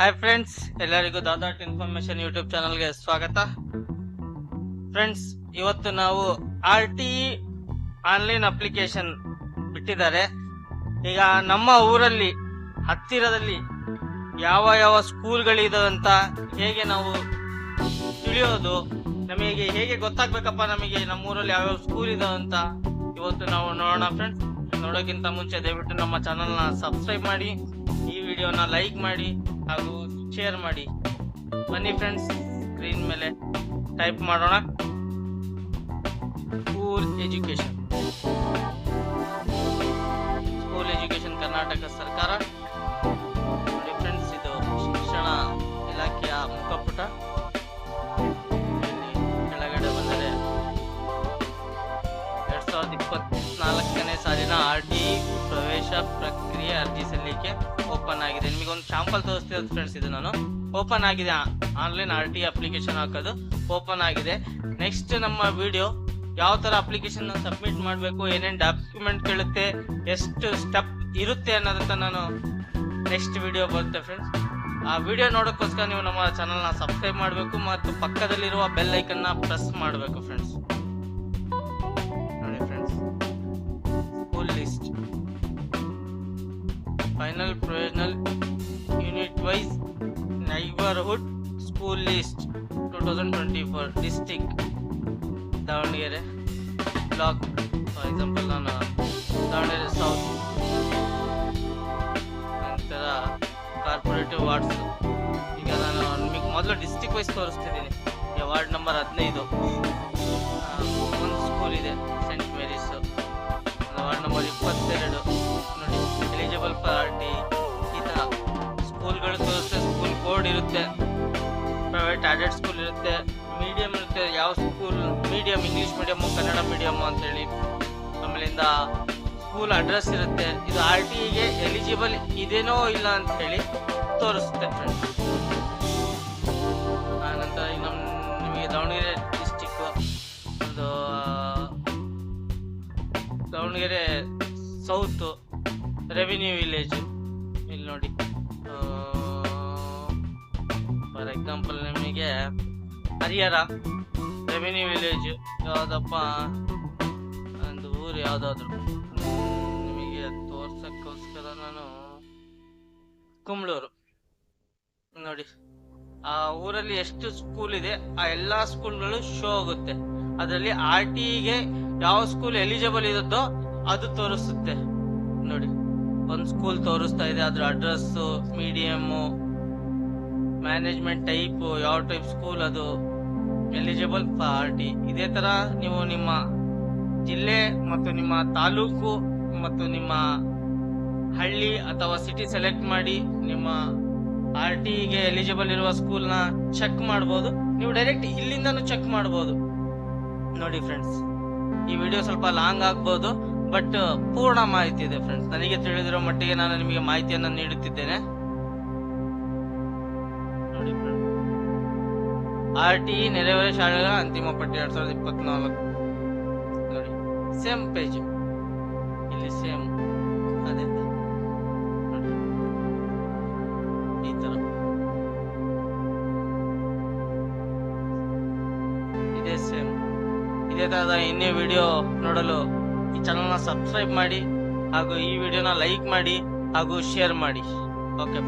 Hi friends ಎಲ್ಲರಿಗೂ ದಾದಾಟ್ information YouTube ಚಾನಲ್ಗೆ ಸ್ವಾಗತ. ಫ್ರೆಂಡ್ಸ್ ಇವತ್ತು ನಾವು ಆರ್ ಟಿ ಆನ್ಲೈನ್ ಅಪ್ಲಿಕೇಶನ್ ಬಿಟ್ಟಿದ್ದಾರೆ. ಈಗ ನಮ್ಮ ಊರಲ್ಲಿ, ಹತ್ತಿರದಲ್ಲಿ ಯಾವ ಯಾವ ಸ್ಕೂಲ್ಗಳಿದಾವಂತ ಹೇಗೆ ನಾವು ತಿಳಿಯೋದು, ನಮಗೆ ಹೇಗೆ ಗೊತ್ತಾಗ್ಬೇಕಪ್ಪ ನಮಗೆ ನಮ್ಮ ಊರಲ್ಲಿ ಯಾವ್ಯಾವ ಸ್ಕೂಲ್ ಇದಾವಂತ ಇವತ್ತು ನಾವು ನೋಡೋಣ ಫ್ರೆಂಡ್ಸ್ ನೋಡೋಕ್ಕಿಂತ ಮುಂಚೆ ದಯವಿಟ್ಟು ನಮ್ಮ ಚಾನಲ್ನ ಸಬ್ಸ್ಕ್ರೈಬ್ ಮಾಡಿ, ಈ ವಿಡಿಯೋನ ಲೈಕ್ ಮಾಡಿ. ಹಾಗೂ ಶೇರ್ ಮಾಡಿ. ಬನ್ನಿ ಫ್ರೆಂಡ್ಸ್ ಸ್ಕ್ರೀನ್ ಮೇಲೆ ಟೈಪ್ ಮಾಡೋಣ. School education school education Karnataka ಸರ್ಕಾರ. ಫ್ರೆಂಡ್ಸ್ ಇದು ಶಿಕ್ಷಣ ಇಲಾಖೆಯ ಮುಖಪುಟ. ಕೆಳಗಡೆ ಬಂದರೆ ಎರಡ್ ಸಾವಿರದ ಇಪ್ಪತ್ನಾಲ್ಕನೇ ಸಾಲಿನ ಆರ್ ಟಿ ಪ್ರವೇಶ ಪ್ರಕ್ರಿಯೆ ಅರ್ಜಿ ಸಲ್ಲಿಕೆ. ಓಪನ್ ಆಗಿದೆ. ನಿಮಗೆ ಒಂದು ಶಾಂಪಲ್ ತೋರಿಸ್ತಿರೋದು ಫ್ರೆಂಡ್ಸ್ ಇದು ನಾನು. ಓಪನ್ ಆಗಿದೆ ಆನ್ಲೈನ್ ಆರ್ ಟಿ ಅಪ್ಲಿಕೇಶನ್ ಹಾಕೋದು. ಓಪನ್ ಆಗಿದೆ. ನೆಕ್ಸ್ಟ್ ನಮ್ಮ ವಿಡಿಯೋ ಯಾವ ತರ ಅಪ್ಲಿಕೇಶನ್ ಸಬ್ಮಿಟ್ ಮಾಡಬೇಕು, ಏನೇನು ಡಾಕ್ಯುಮೆಂಟ್ ಕೇಳುತ್ತೆ, ಎಷ್ಟು ಸ್ಟೆಪ್ ಇರುತ್ತೆ ಅನ್ನೋದಂತ ನಾನು ನೆಕ್ಸ್ಟ್ ವಿಡಿಯೋ ಬರುತ್ತೆ ಫ್ರೆಂಡ್ಸ್ ಆ ವಿಡಿಯೋ ನೋಡೋಕ್ಕೋಸ್ಕರ ನೀವು ನಮ್ಮ ಚಾನಲ್ನ ಸಬ್ಸ್ಕ್ರೈಬ್ ಮಾಡಬೇಕು ಮತ್ತು ಪಕ್ಕದಲ್ಲಿರುವ ಬೆಲ್ ಐಕನ್ನ ಪ್ರೆಸ್ ಮಾಡಬೇಕು ಫ್ರೆಂಡ್ಸ್ ನೋಡಿ friends full list wise neighbourhood school list two thousand twenty four district Davanagere block for example Davanagere south ನಂತರ ಕಾರ್ಪೊರೇಟಿವ್ ವಾರ್ಡ್ಸ್ ಈಗ ನಾನು ನಿಮಗೆ ಮೊದಲು ಡಿಸ್ಟಿಕ್ ವೈಸ್ ತೋರಿಸ್ತಿದ್ದೀನಿ. ವಾರ್ಡ್ ನಂಬರ್ ಹದಿನೈದು. School medium English medium Kannada medium ಅಂತೇಳಿ. ಆಮೇಲಿಂದ ಸ್ಕೂಲ್ ಅಡ್ರೆಸ್ ಇರುತ್ತೆ. ಇದು ಆರ್ ಟಿಗೆ ಎಲಿಜಿಬಲ್ ಇದೇನೋ ಇಲ್ಲ ಅಂತ ಹೇಳಿ ತೋರಿಸುತ್ತೆ ಫ್ರೆಂಡ್ಸ್ ಆನಂತರ ನಮ್ಮ ನಿಮಗೆ ದಾವಣಗೆರೆ ಡಿಸ್ಟಿಕ್ ಒಂದು ದಾವಣಗೆರೆ ಸೌತ್ ರೆವಿನ್ಯೂ ವಿಲೇಜ್ ಇಲ್ಲಿ ನೋಡಿ. ಫಾರ್ ಎಕ್ಸಾಂಪಲ್ ನಿಮಗೆ ಹರಿಹರ. ರೆವಿನ್ಯೂ ವಿಲೇಜ್ ಯಾವುದಪ್ಪ ಒಂದು ಊರು ಯಾವುದಾದ್ರು. ನಿಮಗೆ ತೋರ್ಸಕ್ಕೋಸ್ಕರ ನಾನು ಕುಂಬ್ಳೂರು. ನೋಡಿ, ಆ ಊರಲ್ಲಿ ಎಷ್ಟು ಸ್ಕೂಲ್ ಇದೆ, ಆ ಎಲ್ಲಾ ಸ್ಕೂಲ್ಗಳು ಶೋ ಆಗುತ್ತೆ. ಅದರಲ್ಲಿ ಆರ್ ಟಿಗೆ ಯಾವ ಸ್ಕೂಲ್ ಎಲಿಜಿಬಲ್ ಇರುತ್ತೋ ಅದು ತೋರಿಸುತ್ತೆ. ನೋಡಿ, ಒಂದು ಸ್ಕೂಲ್ ತೋರಿಸ್ತಾ ಇದೆ, ಅದ್ರ ಅಡ್ರೆಸ್ ಮೀಡಿಯಮ್ಮು ಮ್ಯಾನೇಜ್ಮೆಂಟ್ ಟೈಪ್ ಯಾವ ಟೈಪ್ ಸ್ಕೂಲ್ ಅದು. ಎಲಿಜಿಬಲ್ ಫಾರ್ ಆರ್ ಟಿ ಇದೇ ತರ ನೀವು ನಿಮ್ಮ ಜಿಲ್ಲೆ ಮತ್ತು ನಿಮ್ಮ ತಾಲೂಕು ಮತ್ತು ನಿಮ್ಮ ಹಳ್ಳಿ ಅಥವಾ ಸಿಟಿ ಸೆಲೆಕ್ಟ್ ಮಾಡಿ ನಿಮ್ಮ ಆರ್ ಟಿಗೆ ಎಲಿಜಿಬಲ್ ಇರುವ ಸ್ಕೂಲ್ನ ಚೆಕ್ ಮಾಡ್ಬೋದು. ನೀವು ಡೈರೆಕ್ಟ್ ಇಲ್ಲಿಂದನೂ ಚೆಕ್ ಮಾಡ್ಬೋದು. ನೋಡಿ ಫ್ರೆಂಡ್ಸ್ ಈ ವಿಡಿಯೋ ಸ್ವಲ್ಪ ಲಾಂಗ್ ಆಗ್ಬೋದು ಬಟ್ ಪೂರ್ಣ ಮಾಹಿತಿ ಇದೆ ಫ್ರೆಂಡ್ಸ್ ನನಗೆ ತಿಳಿದಿರೋ ಮಟ್ಟಿಗೆ ನಾನು ನಿಮಗೆ ಮಾಹಿತಿಯನ್ನು ನೀಡುತ್ತಿದ್ದೇನೆ. ಆರ್ ಟಿ ನೆರೆಹೊರೆ ಶಾಲೆಗಳ ಅಂತಿಮ ಪಟ್ಟಿ ಎರಡ್ ಸಾವಿರದ ಇಪ್ಪತ್ನಾಲ್ಕು. ನೋಡಿ ಸೇಮ್ ಪೇಜ್ ಇಲ್ಲಿ ಸೇಮ್ ಅದೇ. ನೋಡಿ, ಈ ತರ. ಇದೇ ಸೇಮ್ ಇದೇ ತರಹದ ಇನ್ನೇ ವಿಡಿಯೋ ನೋಡಲು ಈ ಚಾನಲ್ನ ಸಬ್ಸ್ಕ್ರೈಬ್ ಮಾಡಿ ಹಾಗೂ ಈ ವಿಡಿಯೋನ ಲೈಕ್ ಮಾಡಿ ಹಾಗೂ ಶೇರ್ ಮಾಡಿ. ಓಕೆ